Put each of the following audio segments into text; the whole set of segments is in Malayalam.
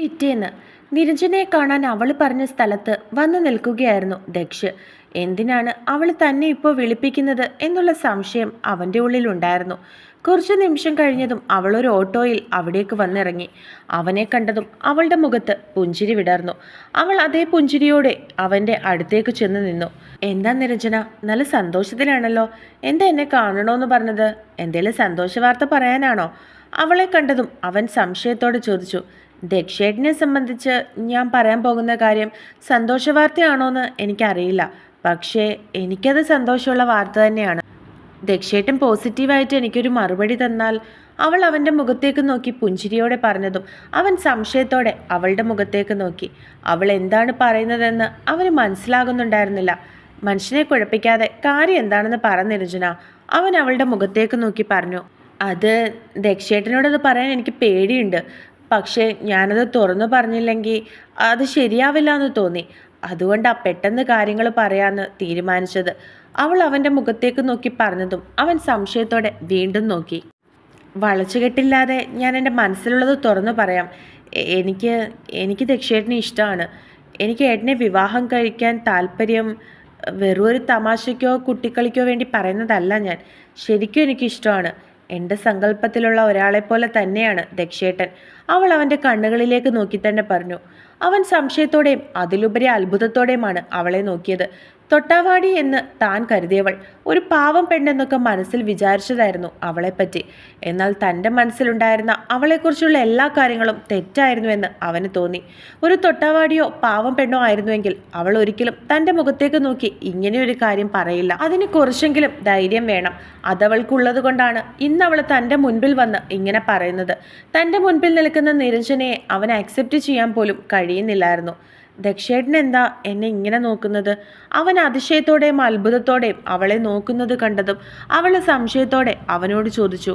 പിറ്റേന്ന് നിരഞ്ജനെ കാണാൻ അവൾ പറഞ്ഞ സ്ഥലത്ത് വന്നു നിൽക്കുകയായിരുന്നു ദക്ഷ്. എന്തിനാണ് അവൾ തന്നെ ഇപ്പോൾ വിളിപ്പിക്കുന്നത് എന്നുള്ള സംശയം അവന്റെ ഉള്ളിലുണ്ടായിരുന്നു. കുറച്ച് നിമിഷം കഴിഞ്ഞതും അവളൊരു ഓട്ടോയിൽ അവിടേക്ക് വന്നിറങ്ങി. അവനെ കണ്ടതും അവളുടെ മുഖത്ത് പുഞ്ചിരി വിടർന്നു. അവൾ അതേ പുഞ്ചിരിയോടെ അവന്റെ അടുത്തേക്ക് ചെന്ന് നിന്നു. എന്താ നിരഞ്ജന നല്ല സന്തോഷത്തിലാണല്ലോ. എന്താ എന്നെ കാണണമെന്ന് പറഞ്ഞത്? എന്തേലും സന്തോഷ വാർത്ത പറയാനാണോ? അവളെ കണ്ടതും അവൻ സംശയത്തോടെ ചോദിച്ചു. ദക്ഷേട്ടിനെ സംബന്ധിച്ച് ഞാൻ പറയാൻ പോകുന്ന കാര്യം സന്തോഷ വാർത്തയാണോന്ന് എനിക്കറിയില്ല. പക്ഷേ എനിക്കത് സന്തോഷമുള്ള വാർത്ത തന്നെയാണ്. ദക്ഷേട്ടൻ പോസിറ്റീവായിട്ട് എനിക്കൊരു മറുപടി തന്നാൽ അവൾ അവന്റെ മുഖത്തേക്ക് നോക്കി പുഞ്ചിരിയോടെ പറഞ്ഞതും അവൻ സംശയത്തോടെ അവളുടെ മുഖത്തേക്ക് നോക്കി. അവൾ എന്താണ് പറയുന്നതെന്ന് അവന് മനസ്സിലാകുന്നുണ്ടായിരുന്നില്ല. മനുഷ്യനെ കുഴപ്പിക്കാതെ കാര്യം എന്താണെന്ന് പറഞ്ഞിരുജന അവൻ അവളുടെ മുഖത്തേക്ക് നോക്കി പറഞ്ഞു. അത് ദക്ഷേട്ടനോടത് പറയാൻ എനിക്ക് പേടിയുണ്ട്. പക്ഷേ ഞാനത് തുറന്നു പറഞ്ഞില്ലെങ്കിൽ അത് ശരിയാവില്ല എന്ന് തോന്നി. അതുകൊണ്ടാ പെട്ടെന്ന് കാര്യങ്ങൾ പറയാമെന്ന് തീരുമാനിച്ചത്. അവൾ അവന്റെ മുഖത്തേക്ക് നോക്കി പറഞ്ഞതും അവൻ സംശയത്തോടെ വീണ്ടും നോക്കി. വളച്ചുകെട്ടില്ലാതെ ഞാൻ എന്റെ മനസ്സിലുള്ളത് തുറന്നു പറയാം. എനിക്ക് എനിക്ക് ദക്ഷേട്ടനെ ഇഷ്ടമാണ്. എനിക്ക് ഏട്ടനെ വിവാഹം കഴിക്കാൻ താല്പര്യം വെറും തമാശയ്ക്കോ കുട്ടിക്കളിക്കോ വേണ്ടി പറയുന്നതല്ല ഞാൻ. ശരിക്കും എനിക്കിഷ്ടമാണ്. എന്റെ സങ്കല്പത്തിലുള്ള ഒരാളെ പോലെ തന്നെയാണ് ദക്ഷേട്ടൻ. അവൾ അവന്റെ കണ്ണുകളിലേക്ക് നോക്കി തന്നെ പറഞ്ഞു. അവൻ സംശയത്തോടെയും അതിലുപരി അത്ഭുതത്തോടെയുമാണ് അവളെ നോക്കിയത്. തൊട്ടാവാടി എന്ന് താൻ കരുതിയവൾ. ഒരു പാവം പെണ്ണെന്നൊക്കെ മനസ്സിൽ വിചാരിച്ചതായിരുന്നു അവളെപ്പറ്റി. എന്നാൽ തന്റെ മനസ്സിലുണ്ടായിരുന്ന അവളെക്കുറിച്ചുള്ള എല്ലാ കാര്യങ്ങളും തെറ്റായിരുന്നുവെന്ന് അവന് തോന്നി. ഒരു തൊട്ടാവാടിയോ പാവം പെണ്ണോ ആയിരുന്നുവെങ്കിൽ അവൾ ഒരിക്കലും തന്റെ മുഖത്തേക്ക് നോക്കി ഇങ്ങനെയൊരു കാര്യം പറയില്ല. അതിന് കുറച്ചെങ്കിലും ധൈര്യം വേണം. അതവൾക്കുള്ളത് കൊണ്ടാണ് ഇന്ന് അവൾ തന്റെ മുൻപിൽ വന്ന് ഇങ്ങനെ പറയുന്നത്. തന്റെ മുൻപിൽ നിൽക്കുന്ന നിരഞ്ജനയെ അവൻ അക്സെപ്റ്റ് ചെയ്യാൻ പോലും കഴിയുന്നില്ലായിരുന്നു. ദക്ഷേട്ടൻ എന്താ എന്നെ ഇങ്ങനെ നോക്കുന്നത്? അവൻ അതിശയത്തോടെയും അത്ഭുതത്തോടെയും അവളെ നോക്കുന്നത് കണ്ടതും അവൾ സംശയത്തോടെ അവനോട് ചോദിച്ചു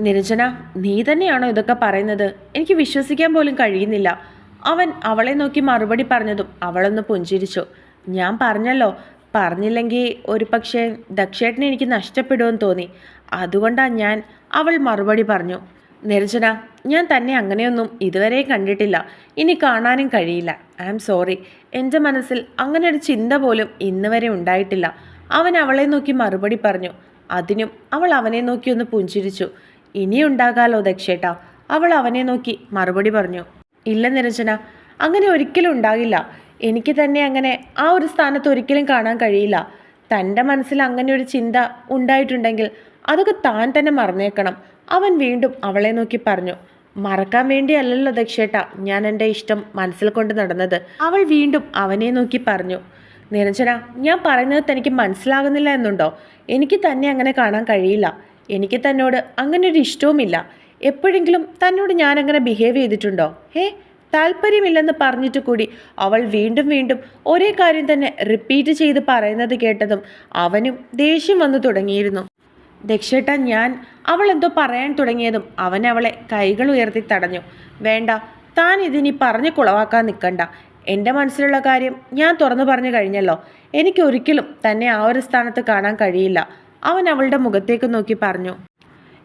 നിരഞ്ജന നീ തന്നെയാണോ ഇതൊക്കെ പറയുന്നത്? എനിക്ക് വിശ്വസിക്കാൻ പോലും കഴിയുന്നില്ല. അവൻ അവളെ നോക്കി മറുപടി പറഞ്ഞതും അവളൊന്ന് പുഞ്ചിരിച്ചു ഞാൻ പറഞ്ഞല്ലോ പറഞ്ഞില്ലെങ്കിൽ ഒരു പക്ഷേ ദക്ഷേട്ടനെ എനിക്ക് നഷ്ടപ്പെടുമെന്ന് തോന്നി. അതുകൊണ്ടാണ് ഞാൻ അവൾ മറുപടി പറഞ്ഞു നിരഞ്ജന ഞാൻ തന്നെ അങ്ങനെയൊന്നും ഇതുവരെ കണ്ടിട്ടില്ല. ഇനി കാണാനും കഴിയില്ല. I am sorry. എന്റെ മനസ്സിൽ അങ്ങനെ ഒരു ചിന്ത പോലും ഇന്നുവരെ ഉണ്ടായിട്ടില്ല. അവൻ അവളെ നോക്കി മറുപടി പറഞ്ഞു. അതിനും അവൾ അവനെ നോക്കി ഒന്ന് പുഞ്ചിരിച്ചു. ഇനിയുണ്ടാകാലോ ദക്ഷേട്ട? അവൾ അവനെ നോക്കി മറുപടി പറഞ്ഞു. ഇല്ല നിരഞ്ജന അങ്ങനെ ഒരിക്കലും ഉണ്ടാകില്ല. എനിക്ക് തന്നെ അങ്ങനെ ആ ഒരു സ്ഥാനത്ത് ഒരിക്കലും കാണാൻ കഴിയില്ല. തന്റെ മനസ്സിൽ അങ്ങനെ ഒരു ചിന്ത ഉണ്ടായിട്ടുണ്ടെങ്കിൽ അതൊക്കെ താൻ തന്നെ മറന്നേക്കണം. അവൻ വീണ്ടും അവളെ നോക്കി പറഞ്ഞു. മറക്കാൻ വേണ്ടിയല്ലല്ലോ ദക്ഷേട്ട ഞാൻ എന്റെ ഇഷ്ടം മനസ്സിൽ കൊണ്ട് നടന്നത്. അവൾ വീണ്ടും അവനെ നോക്കി പറഞ്ഞു. നിരഞ്ജന ഞാൻ പറയുന്നത് തനിക്ക് മനസ്സിലാകുന്നില്ല എന്നുണ്ടോ? എനിക്ക് തന്നെ അങ്ങനെ കാണാൻ കഴിയില്ല. എനിക്ക് തന്നോട് അങ്ങനെ ഒരു ഇഷ്ടവുമില്ല. എപ്പോഴെങ്കിലും തന്നോട് ഞാൻ അങ്ങനെ ബിഹേവ് ചെയ്തിട്ടുണ്ടോ? ഹേ താല്പര്യമില്ലെന്ന് പറഞ്ഞിട്ട് കൂടി അവൾ വീണ്ടും വീണ്ടും ഒരേ കാര്യം തന്നെ റിപ്പീറ്റ് ചെയ്ത് പറയുന്നത് കേട്ടതും അവനും ദേഷ്യം വന്നു തുടങ്ങിയിരുന്നു. ദക്ഷേട്ട ഞാൻ അവൾ എന്തോ പറയാൻ തുടങ്ങിയതും അവൻ അവളെ കൈകൾ ഉയർത്തി തടഞ്ഞു. വേണ്ട താൻ ഇതിനി പറഞ്ഞു കുളവാക്കാൻ നിൽക്കണ്ട. എന്റെ മനസ്സിലുള്ള കാര്യം ഞാൻ തുറന്നു പറഞ്ഞു കഴിഞ്ഞല്ലോ. എനിക്ക് ഒരിക്കലും തന്നെ ആ ഒരു സ്ഥാനത്ത് കാണാൻ കഴിയില്ല. അവൻ അവളുടെ മുഖത്തേക്ക് നോക്കി പറഞ്ഞു.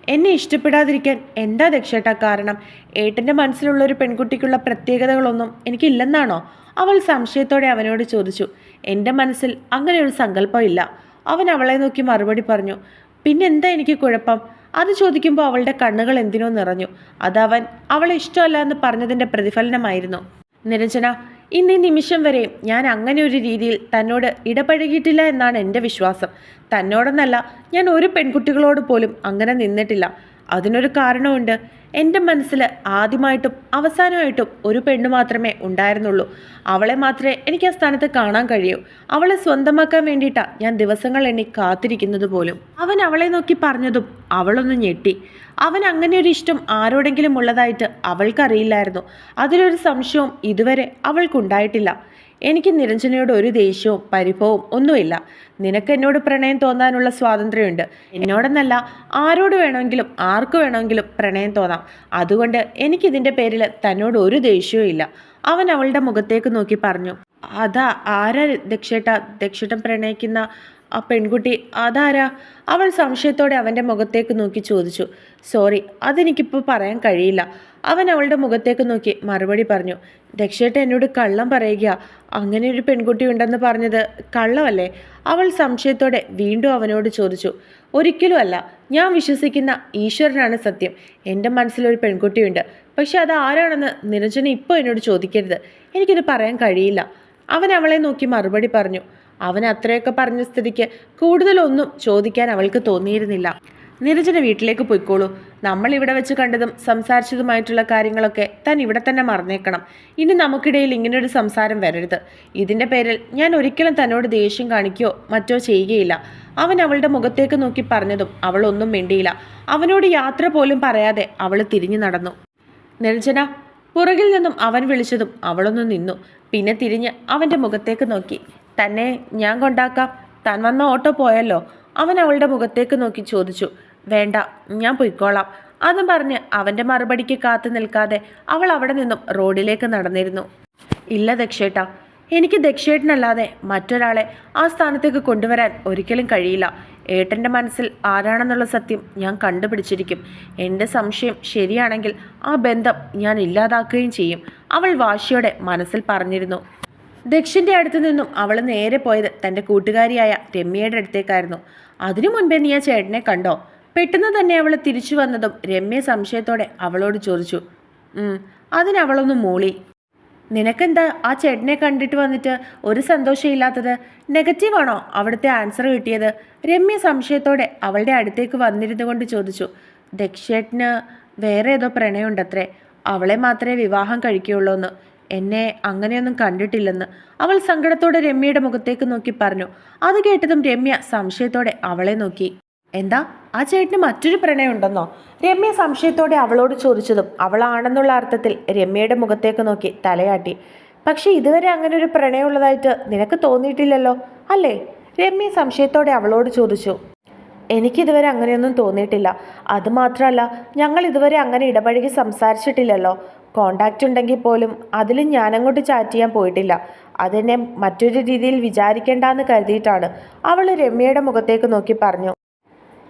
എന്നെ ഇഷ്ടപ്പെടാതിരിക്കാൻ എന്താ ദക്ഷേട്ട കാരണം? ഏട്ടന്റെ മനസ്സിലുള്ള ഒരു പെൺകുട്ടിക്കുള്ള പ്രത്യേകതകളൊന്നും എനിക്കില്ലെന്നാണോ? അവൾ സംശയത്തോടെ അവനോട് ചോദിച്ചു. എന്റെ മനസ്സിൽ അങ്ങനെ ഒരു സങ്കല്പമില്ല അവൻ അവളെ നോക്കി മറുപടി പറഞ്ഞു. പിന്നെന്താ എനിക്ക് കുഴപ്പം? അത് ചോദിക്കുമ്പോൾ അവളുടെ കണ്ണുകൾ എന്തിനോ നിറഞ്ഞു. അതവൻ അവളെ ഇഷ്ടമല്ല എന്ന് പറഞ്ഞതിന്റെ പ്രതിഫലനമായിരുന്നു. നിരഞ്ജന ഇന്ന് ഈ നിമിഷം വരെ ഞാൻ അങ്ങനെ ഒരു രീതിയിൽ തന്നോട് ഇടപഴകിയിട്ടില്ല എന്നാണ് എന്റെ വിശ്വാസം. തന്നോടെന്നല്ല ഞാൻ ഒരു പെൺകുട്ടികളോട് പോലും അങ്ങനെ നിന്നിട്ടില്ല. അതിനൊരു കാരണമുണ്ട്. എന്റെ മനസ്സിൽ ആദ്യമായിട്ടും അവസാനമായിട്ടും ഒരു പെണ്ണ് മാത്രമേ ഉണ്ടായിരുന്നുള്ളൂ. അവളെ മാത്രമേ എനിക്ക് ആ സ്ഥാനത്ത് കാണാൻ കഴിയൂ. അവളെ സ്വന്തമാക്കാൻ വേണ്ടിയിട്ടാണ് ഞാൻ ദിവസങ്ങൾ എണ്ണി കാത്തിരിക്കുന്നത് പോലും. അവൻ അവളെ നോക്കി പറഞ്ഞതും അവളൊന്ന് ഞെട്ടി. അവൻ അങ്ങനെ ഒരു ഇഷ്ടം ആരോടെങ്കിലും ഉള്ളതായിട്ട് അവൾക്കറിയില്ലായിരുന്നു. അതിലൊരു സംശയവും ഇതുവരെ അവൾക്കുണ്ടായിട്ടില്ല. എനിക്ക് നിരഞ്ജനയോട് ഒരു ദേഷ്യവും പരിഭവവും ഒന്നുമില്ല. നിനക്ക് എന്നോട് പ്രണയം തോന്നാനുള്ള സ്വാതന്ത്ര്യമുണ്ട്. എന്നോടെന്നല്ല ആരോട് വേണമെങ്കിലും ആർക്ക് വേണമെങ്കിലും പ്രണയം തോന്നാം. അതുകൊണ്ട് എനിക്കിതിന്റെ പേരിൽ തന്നോട് ഒരു ദേഷ്യവും ഇല്ല. അവൻ അവളുടെ മുഖത്തേക്ക് നോക്കി പറഞ്ഞു അതാ ആരാ ദക്ഷേട്ട ദക്ഷേട്ടൻ പ്രണയിക്കുന്ന ആ പെൺകുട്ടി അതാരാ? അവൾ സംശയത്തോടെ അവന്റെ മുഖത്തേക്ക് നോക്കി ചോദിച്ചു. സോറി അതെനിക്കിപ്പോൾ പറയാൻ കഴിയില്ല. അവൻ അവളുടെ മുഖത്തേക്ക് നോക്കി മറുപടി പറഞ്ഞു. രക്ഷേട്ട എന്നോട് കള്ളം പറയുക അങ്ങനെ ഒരു പെൺകുട്ടി ഉണ്ടെന്ന് പറഞ്ഞത് കള്ളമല്ലേ? അവൾ സംശയത്തോടെ വീണ്ടും അവനോട് ചോദിച്ചു. ഒരിക്കലും അല്ല. ഞാൻ വിശ്വസിക്കുന്ന ഈശ്വരനാണ് സത്യം. എന്റെ മനസ്സിലൊരു പെൺകുട്ടിയുണ്ട്. പക്ഷെ അത് ആരാണെന്ന് നിരഞ്ജന ഇപ്പോൾ എന്നോട് ചോദിക്കരുത്. എനിക്കിത് പറയാൻ കഴിയില്ല. അവൻ അവളെ നോക്കി മറുപടി പറഞ്ഞു. അവൻ അത്രയൊക്കെ പറഞ്ഞ സ്ഥിതിക്ക് കൂടുതലൊന്നും ചോദിക്കാൻ അവൾക്ക് തോന്നിയിരുന്നില്ല. നിരജന വീട്ടിലേക്ക് പോയിക്കോളൂ. നമ്മൾ ഇവിടെ വെച്ച് കണ്ടതും സംസാരിച്ചതുമായിട്ടുള്ള കാര്യങ്ങളൊക്കെ താൻ ഇവിടെ തന്നെ മറന്നേക്കണം. ഇനി നമുക്കിടയിൽ ഇങ്ങനൊരു സംസാരം വരരുത്. ഇതിന്റെ പേരിൽ ഞാൻ ഒരിക്കലും തന്നോട് ദേഷ്യം കാണിക്കുകയോ മറ്റോ ചെയ്യുകയില്ല. അവൻ അവളുടെ മുഖത്തേക്ക് നോക്കി പറഞ്ഞതും അവൾ ഒന്നും മിണ്ടിയില്ല. അവനോട് യാത്ര പോലും പറയാതെ അവൾ തിരിഞ്ഞു നടന്നു. നിരഞ്ജന പുറകിൽ നിന്നും അവൻ വിളിച്ചതും അവളൊന്ന് നിന്നു. പിന്നെ തിരിഞ്ഞ് അവന്റെ മുഖത്തേക്ക് നോക്കി. തന്നെ ഞാൻ കൊണ്ടാക്കാം. താൻ വന്ന ഓട്ടോ പോയല്ലോ. അവൻ അവളുടെ മുഖത്തേക്ക് നോക്കി ചോദിച്ചു. വേണ്ട ഞാൻ പൊയ്ക്കോളാം. അതും പറഞ്ഞ് അവന്റെ മറുപടിക്ക് കാത്തു നിൽക്കാതെ അവൾ അവിടെ നിന്നും റോഡിലേക്ക് നടന്നിരുന്നു. ഇല്ല ദക്ഷേട്ട എനിക്ക് ദക്ഷേട്ടനല്ലാതെ മറ്റൊരാളെ ആ സ്ഥാനത്തേക്ക് കൊണ്ടുവരാൻ ഒരിക്കലും കഴിയില്ല. ഏട്ടന്റെ മനസ്സിൽ ആരാണെന്നുള്ള സത്യം ഞാൻ കണ്ടുപിടിച്ചിരിക്കും. എന്റെ സംശയം ശരിയാണെങ്കിൽ ആ ബന്ധം ഞാൻ ഇല്ലാതാക്കുകയും ചെയ്യും. അവൾ വാശിയോടെ മനസ്സിൽ പറഞ്ഞിരുന്നു. ദക്ഷിന്റെ അടുത്തു നിന്നും അവൾ നേരെ പോയത് തന്റെ കൂട്ടുകാരിയായ രമ്യയുടെ അടുത്തേക്കായിരുന്നു. അതിനു മുൻപേ നീ ആ ചേട്ടനെ കണ്ടോ? പെട്ടെന്ന് തന്നെ അവൾ തിരിച്ചു വന്നതും രമ്യ സംശയത്തോടെ അവളോട് ചോദിച്ചു. "ഉം." അതിന് അവളൊന്ന് മൂളി. നിനക്കെന്താ ആ ചേട്ടനെ കണ്ടിട്ട് വന്നിട്ട് ഒരു സന്തോഷമില്ലാത്തത്? നെഗറ്റീവാണോ അവിടുത്തെ ആൻസർ കിട്ടിയത്? രമ്യ സംശയത്തോടെ അവളുടെ അടുത്തേക്ക് വന്നിരുന്നു കൊണ്ട് ചോദിച്ചു. ദക്ഷേട്ടന് വേറെ ഏതോ പ്രണയമുണ്ടത്രേ. അവളെ മാത്രമേ വിവാഹം കഴിക്കുകയുള്ളൂ എന്ന് എന്നെ അങ്ങനെയൊന്നും കണ്ടിട്ടില്ലെന്ന് അവൾ സങ്കടത്തോടെ രമ്യയുടെ മുഖത്തേക്ക് നോക്കി പറഞ്ഞു. അത് കേട്ടതും രമ്യ സംശയത്തോടെ അവളെ നോക്കി. എന്താ? ആ ചേട്ടന് മറ്റൊരു പ്രണയം ഉണ്ടെന്നോ രമ്യ സംശയത്തോടെ അവളോട് ചോദിച്ചതും അവളാണെന്നുള്ള അർത്ഥത്തിൽ രമ്യയുടെ മുഖത്തേക്ക് നോക്കി തലയാട്ടി. പക്ഷേ ഇതുവരെ അങ്ങനെ ഒരു പ്രണയമുള്ളതായിട്ട് നിനക്ക് തോന്നിയിട്ടില്ലല്ലോ അല്ലേ? രമ്യ സംശയത്തോടെ അവളോട് ചോദിച്ചു. എനിക്കിതുവരെ അങ്ങനെയൊന്നും തോന്നിയിട്ടില്ല. അതുമാത്രമല്ല ഞങ്ങൾ ഇതുവരെ അങ്ങനെ ഇടപഴകി സംസാരിച്ചിട്ടില്ലല്ലോ. കോണ്ടാക്റ്റ് ഉണ്ടെങ്കിൽ പോലും അതിലും ഞാനങ്ങോട്ട് ചാറ്റ് ചെയ്യാൻ പോയിട്ടില്ല. അതെന്നെ മറ്റൊരു രീതിയിൽ വിചാരിക്കേണ്ടെന്ന് കരുതിയിട്ടാണ് അവൾ രമ്യയുടെ മുഖത്തേക്ക് നോക്കി പറഞ്ഞു.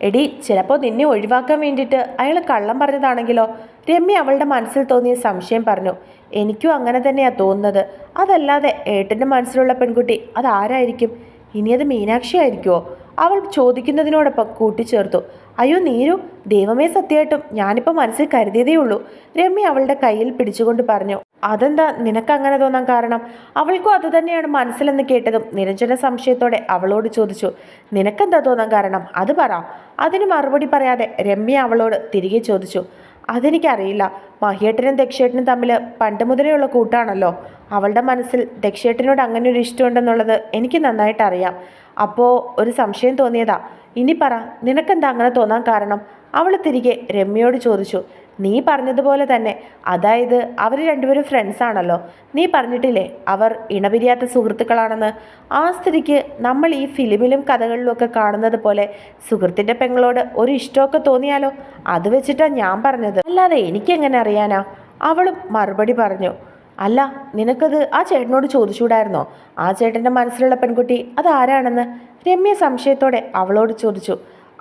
എടി ചിലപ്പോൾ നിന്നെ ഒഴിവാക്കാൻ വേണ്ടിയിട്ട് അയാൾ കള്ളം പറഞ്ഞതാണെങ്കിലോ? രമ്യ അവളുടെ മനസ്സിൽ തോന്നിയ സംശയം പറഞ്ഞു. എനിക്കും അങ്ങനെ തന്നെയാണ് തോന്നുന്നത്. അതല്ലാതെ ഏട്ടന്റെ മനസ്സിലുള്ള പെൺകുട്ടി അതാരായിരിക്കും ഇനി അത് മീനാക്ഷി ആയിരിക്കുമോ അവൾ ചോദിക്കുന്നതിനോടൊപ്പം കൂട്ടിച്ചേർത്തു. അയ്യോ നീരു ദൈവമേ സത്യമായിട്ടും ഞാനിപ്പോൾ മനസ്സിൽ കരുതിയതേ ഉള്ളൂ. രമ്യ അവളുടെ കയ്യിൽ പിടിച്ചുകൊണ്ട് പറഞ്ഞു അതെന്താ നിനക്ക് അങ്ങനെ തോന്നാൻ കാരണം? അവൾക്കും അത് തന്നെയാണ് മനസ്സിലെന്ന് കേട്ടതും നിരഞ്ജന സംശയത്തോടെ അവളോട് ചോദിച്ചു നിനക്കെന്താ തോന്നാൻ കാരണം? അത് പറ. അതിന് മറുപടി പറയാതെ രമ്യ അവളോട് തിരികെ ചോദിച്ചു അതെനിക്കറിയില്ല. മഹിയേട്ടനും ദക്ഷേട്ടനും തമ്മിൽ പണ്ട് മുതലേ ഉള്ള കൂട്ടാണല്ലോ. അവളുടെ മനസ്സിൽ ദക്ഷേട്ടനോട് അങ്ങനെ ഒരു ഇഷ്ടമുണ്ടെന്നുള്ളത് എനിക്ക് നന്നായിട്ട് അറിയാം അപ്പോൾ ഒരു സംശയം തോന്നിയതാ. ഇനി പറ നിനക്കെന്താ അങ്ങനെ തോന്നാൻ കാരണം? അവൾ തിരികെ രമ്യയോട് ചോദിച്ചു. നീ പറഞ്ഞതുപോലെ തന്നെ. അതായത് അവർ രണ്ടുപേരും ഫ്രണ്ട്സ് ആണല്ലോ. നീ പറഞ്ഞിട്ടില്ലേ അവർ ഇണപിരിയാത്ത സുഹൃത്തുക്കളാണെന്ന്? ആ സ്ഥിതിക്ക് നമ്മൾ ഈ ഫിലിമിലും കഥകളിലും ഒക്കെ കാണുന്നത് പോലെ സുഹൃത്തിന്റെ പെങ്ങളോട് ഒരു ഇഷ്ടമൊക്കെ തോന്നിയാലോ? അത് വെച്ചിട്ടാണ് ഞാൻ പറഞ്ഞത്. അല്ലാതെ എനിക്കെങ്ങനെ അറിയാനാ? അവളും മറുപടി പറഞ്ഞു. അല്ല നിനക്കത് ആ ചേട്ടനോട് ചോദിച്ചുകൂടായിരുന്നോ ആ ചേട്ടന്റെ മനസ്സിലുള്ള പെൺകുട്ടി അതാരാണെന്ന് രമ്യ സംശയത്തോടെ അവളോട് ചോദിച്ചു.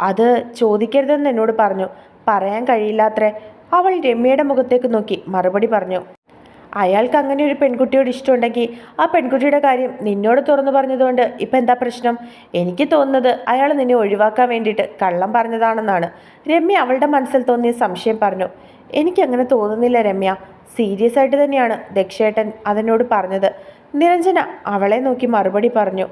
അത് ചോദിക്കരുതെന്ന് എന്നോട് പറഞ്ഞു. പറയാൻ കഴിയില്ലാത്രേ അവൾ രമ്യയുടെ മുഖത്തേക്ക് നോക്കി മറുപടി പറഞ്ഞു. അയാൾക്ക് അങ്ങനെ ഒരു പെൺകുട്ടിയോട് ഇഷ്ടമുണ്ടെങ്കിൽ ആ പെൺകുട്ടിയുടെ കാര്യം നിന്നോട് തുറന്നു പറഞ്ഞതുകൊണ്ട് ഇപ്പം എന്താ പ്രശ്നം? എനിക്ക് തോന്നുന്നത് അയാൾ നിന്നെ ഒഴിവാക്കാൻ വേണ്ടിയിട്ട് കള്ളം പറഞ്ഞതാണെന്നാണ്. രമ്യ അവളുടെ മനസ്സിൽ തോന്നിയ സംശയം പറഞ്ഞു. എനിക്കങ്ങനെ തോന്നുന്നില്ല രമ്യ. സീരിയസ് ആയിട്ട് തന്നെയാണ് ദക്ഷേട്ടൻ അതിനോട് പറഞ്ഞത്. നിരഞ്ജന അവളെ നോക്കി മറുപടി പറഞ്ഞു.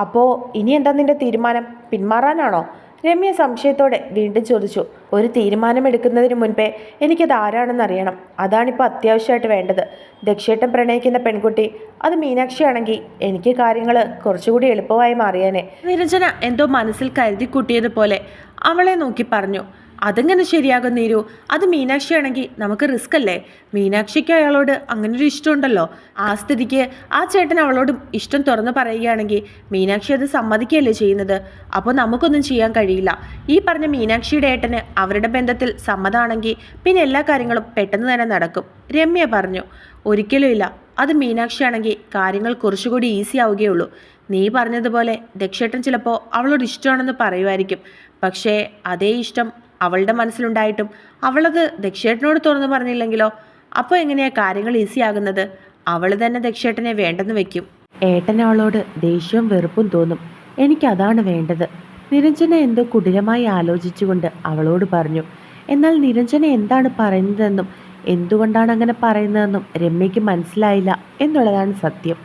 അപ്പോൾ ഇനി എന്താ നിന്റെ തീരുമാനം? പിന്മാറാനാണോ? രമ്യ സംശയത്തോടെ വീണ്ടും ചോദിച്ചു. ഒരു തീരുമാനം തീരുമാനമെടുക്കുന്നതിന് മുൻപേ എനിക്കത് ആരാണെന്ന് അറിയണം. അതാണിപ്പോൾ അത്യാവശ്യമായിട്ട് വേണ്ടത്. ദക്ഷേട്ടൻ പ്രണയിക്കുന്ന പെൺകുട്ടി അത് മീനാക്ഷിയാണെങ്കിൽ എനിക്ക് കാര്യങ്ങൾ കുറച്ചുകൂടി എളുപ്പമായി മാറിയേനെ. നിരഞ്ജന എന്തോ മനസ്സിൽ കരുതി കൂട്ടിയതുപോലെ അവളെ നോക്കി പറഞ്ഞു. അതെങ്ങനെ ശരിയാകും നീരു അത് മീനാക്ഷി ആണെങ്കിൽ നമുക്ക് റിസ്ക് അല്ലേ? മീനാക്ഷിക്ക് അയാളോട് അങ്ങനെ ഒരു ഇഷ്ടമുണ്ടല്ലോ. ആ സ്ഥിതിക്ക് ആ ചേട്ടൻ അവളോട് ഇഷ്ടം തുറന്നു പറയുകയാണെങ്കിൽ മീനാക്ഷി അത് സമ്മതിക്കുകയല്ലേ ചെയ്യുന്നത്? അപ്പോൾ നമുക്കൊന്നും ചെയ്യാൻ കഴിയില്ല. ഈ പറഞ്ഞ മീനാക്ഷിയുടെ ഏട്ടന് അവരുടെ ബന്ധത്തിൽ സമ്മതമാണെങ്കിൽ പിന്നെ എല്ലാ കാര്യങ്ങളും പെട്ടെന്ന് തന്നെ നടക്കും. രമ്യ പറഞ്ഞു ഒരിക്കലും ഇല്ല. അത് മീനാക്ഷിയാണെങ്കിൽ കാര്യങ്ങൾ കുറച്ചുകൂടി ഈസി ആവുകയുള്ളൂ. നീ പറഞ്ഞതുപോലെ ദക്ഷേട്ടൻ ചിലപ്പോൾ അവളോട് ഇഷ്ടമാണെന്ന് പറയുമായിരിക്കും. പക്ഷേ അതേ ഇഷ്ടം അവളുടെ മനസ്സിലുണ്ടായിട്ടും. അവളത് ദക്ഷേട്ടനോട് തുറന്നു പറഞ്ഞില്ലെങ്കിലോ? അപ്പോൾ എങ്ങനെയാ കാര്യങ്ങൾ ഈസി ആകുന്നത്? അവൾ തന്നെ ദക്ഷേട്ടനെ വേണ്ടെന്ന് വെക്കും. ഏട്ടൻ അവളോട് ദേഷ്യവും വെറുപ്പും തോന്നും. എനിക്കതാണ് വേണ്ടത്. നിരഞ്ജന എന്തോ കുടിലമായി ആലോചിച്ചുകൊണ്ട് അവളോട് പറഞ്ഞു. എന്നാൽ നിരഞ്ജന എന്താണ് പറയുന്നതെന്നും എന്തുകൊണ്ടാണ് അങ്ങനെ പറയുന്നതെന്നും രമ്യയ്ക്ക് മനസ്സിലായില്ല എന്നുള്ളതാണ് സത്യം.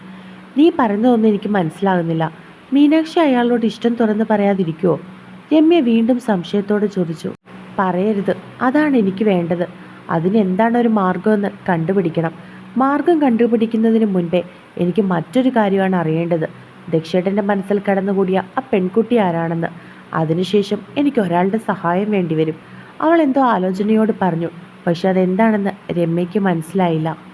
നീ പറയുന്നതൊന്നും എനിക്ക് മനസ്സിലാകുന്നില്ല. മീനാക്ഷി അയാളോട് ഇഷ്ടം തുറന്ന് പറയാതിരിക്കുമോ രമ്യ വീണ്ടും സംശയത്തോടെ ചോദിച്ചു. പറയരുത്. അതാണ് എനിക്ക് വേണ്ടത്. അതിനെന്താണ് ഒരു മാർഗമെന്ന് കണ്ടുപിടിക്കണം. മാർഗം കണ്ടുപിടിക്കുന്നതിന് മുൻപേ എനിക്ക് മറ്റൊരു കാര്യമാണ് അറിയേണ്ടത്. ദക്ഷേട്ടന്റെ മനസ്സിൽ കടന്നുകൂടിയ ആ പെൺകുട്ടി ആരാണെന്ന്. അതിനുശേഷം എനിക്ക് ഒരാളുടെ സഹായം വേണ്ടിവരും അവൾ എന്തോ ആലോചനയോട് പറഞ്ഞു. പക്ഷെ അതെന്താണെന്ന് രമ്യയ്ക്ക് മനസ്സിലായില്ല.